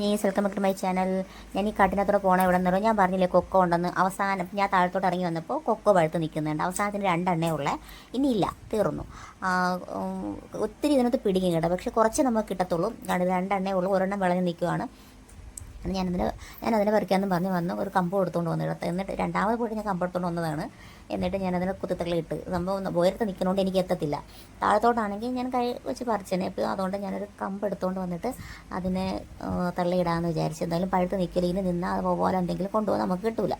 കുഞ്ഞീസ് welcome back my channel ഞാൻ ഈ കാട്ടിനകത്തോടെ പോകണ ഇവിടെ നിന്ന് ഞാൻ പറഞ്ഞില്ലേ കൊക്കോ ഉണ്ടെന്ന്. അവസാനം ഞാൻ താഴത്തോട്ട് ഇറങ്ങി വന്നപ്പോൾ കൊക്കോ പഴുത്ത് നിൽക്കുന്നുണ്ട് അവസാനത്തിന് രണ്ടെണ്ണേ ഉള്ളേ. ഇനിയില്ല തീർന്നു. ഒത്തിരി ഇതിനകത്ത് പിടിക്കും കേട്ടോ. പക്ഷെ കുറച്ച് നമുക്ക് കിട്ടത്തുള്ളൂ. രണ്ടെണ്ണേ ഉള്ളൂ. ഒരെണ്ണം വിളഞ്ഞ് നിൽക്കുവാണ് അത് ഞാനതിന് ഞാനതിനെ പറിക്കാമെന്ന് പറഞ്ഞ് വന്ന് ഒരു കമ്പ് എടുത്തുകൊണ്ട് വന്നു ഇടത്ത് എന്നിട്ട് രണ്ടാമത് പോയിട്ട് ഞാൻ കമ്പ് എടുത്തുകൊണ്ട് വന്നതാണ്. എന്നിട്ട് ഞാനതിനെ കുത്തിത്തള്ളിയിട്ട് സംഭവം ഉയരത്ത് നിൽക്കുന്നതുകൊണ്ട് എനിക്ക് എത്തത്തില്ല. താഴത്തോട്ടാണെങ്കിൽ ഞാൻ കൈ വെച്ച് പറിച്ചേനെ. അപ്പോൾ അതുകൊണ്ട് ഞാനൊരു കമ്പ് എടുത്തുകൊണ്ട് വന്നിട്ട് അതിനെ തള്ളിയിടാമെന്ന് വിചാരിച്ചു എന്തായാലും പഴുത്ത് നിൽക്കില്ല ഇനി നിന്നാൽ അത് പോലെ എന്തെങ്കിലും കൊണ്ടുപോകാൻ നമുക്ക് കിട്ടില്ല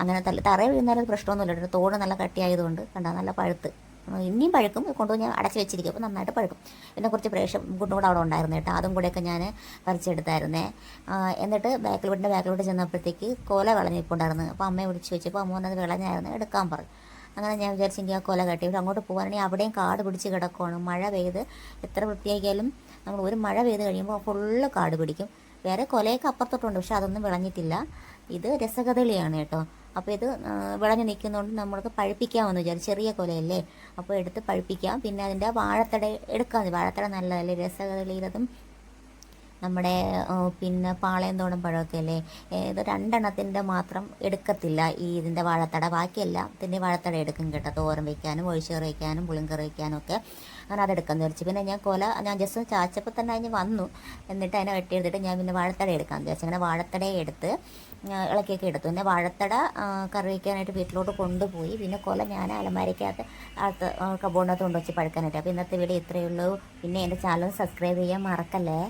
അങ്ങനെ തള്ളി തറയിൽ വീഴുന്നാലും പ്രശ്നമൊന്നുമില്ല. തോട് നല്ല കട്ടിയായതുകൊണ്ട് കണ്ടാൽ നല്ല പഴുത്ത്. ഇനിയും പഴുക്കും കൊണ്ടുപോയി ഞാൻ അടച്ചു വെച്ചിരിക്കും. അപ്പോൾ നന്നായിട്ട് പഴുക്കും. പിന്നെ കുറച്ച് പ്രേക്ഷം കുട്ടും കൂടെ അവിടെ ഉണ്ടായിരുന്നു കേട്ടോ. അതും കൂടെയൊക്കെ ഞാൻ പറിച്ചെടുത്തായിരുന്നേ. എന്നിട്ട് എന്നിട്ട് ബാക്കിലോട്ടിന്റെ ബാക്കിലോട്ട് ചെന്നപ്പോഴത്തേക്ക് കോല വിളഞ്ഞിപ്പോണ്ടായിരുന്നു അപ്പോൾ അമ്മയെ വിളിച്ച് വെച്ചപ്പോൾ അമ്മ വന്നത് വിളഞ്ഞായിരുന്നു എടുക്കാൻ പറഞ്ഞു. അങ്ങനെ ഞാൻ വിചാരിച്ചെങ്കിൽ ആ കൊല കെട്ടി. ഇവിടെ അങ്ങോട്ട് പോകാനാണെങ്കിൽ അവിടെയും കാട് പിടിച്ച് കിടക്കുവാണ്. മഴ പെയ്ത് എത്ര വൃത്തിയാക്കിയാലും നമ്മൾ ഒരു മഴ പെയ്ത് കഴിയുമ്പോൾ ഫുള്ള് കാട് പിടിക്കും. വേറെ കൊലയൊക്കെ അപ്പുറത്തോട്ടുണ്ട് പക്ഷെ അതൊന്നും വിളഞ്ഞിട്ടില്ല. ഇത് രസകഥളിയാണ് കേട്ടോ. അപ്പോൾ ഇത് വിളഞ്ഞ് നിൽക്കുന്നതുകൊണ്ട് നമ്മൾക്ക് പഴുപ്പിക്കാമെന്ന് വിചാരിച്ചു. ചെറിയ കൊലയല്ലേ? അപ്പോൾ എടുത്ത് പഴുപ്പിക്കാം. പിന്നെ അതിന്റെ വാഴത്തട എടുക്കാം വാഴത്തട നല്ലതല്ലേ? രസകദളിയിലതും നമ്മുടെ പിന്നെ പാളയന്തോടം പഴമൊക്കെ അല്ലേ ഇത് രണ്ടെണ്ണത്തിന്റെ മാത്രം എടുക്കത്തില്ല ഈ ഇതിന്റെ വാഴത്തട. ബാക്കിയെല്ലാം ഇതിന്റെ വാഴത്തട എടുക്കും കേട്ടോ. തോരൻ വയ്ക്കാനും ഒഴിച്ചേറ് വയ്ക്കാനും പുളിങ്കറി വയ്ക്കാനും ഒക്കെ അങ്ങനെ അതെടുക്കാൻ വിചാരിച്ചു. പിന്നെ ഞാൻ കൊല ഞാൻ ജസ്റ്റ് ചാച്ചപ്പോൾ തന്നെ അതിന് വന്നു. എന്നിട്ട് അതിനെ വെട്ടി വെട്ടിയെടുത്തിട്ട് ഞാൻ പിന്നെ വാഴത്തട എടുക്കാൻ വിചാരിച്ചു. അങ്ങനെ വാഴത്തടയെ എടുത്ത് ഇളക്കിയൊക്കെ എടുത്തു. പിന്നെ വാഴത്തട കറി വയ്ക്കാനായിട്ട് വീട്ടിലോട്ട് കൊണ്ടുപോയി. പിന്നെ കൊല ഞാൻ അലമാരയ്ക്കകത്ത് അടുത്ത് കബോർഡിനകത്ത് കൊണ്ടുവച്ച് പഴുക്കാനായിട്ട്. അപ്പോൾ ഇന്നത്തെ വീഡിയോ ഇത്രയേ ഉള്ളൂ. പിന്നെ എന്റെ ചാനൽ സബ്സ്ക്രൈബ് ചെയ്യാൻ മറക്കല്ലേ?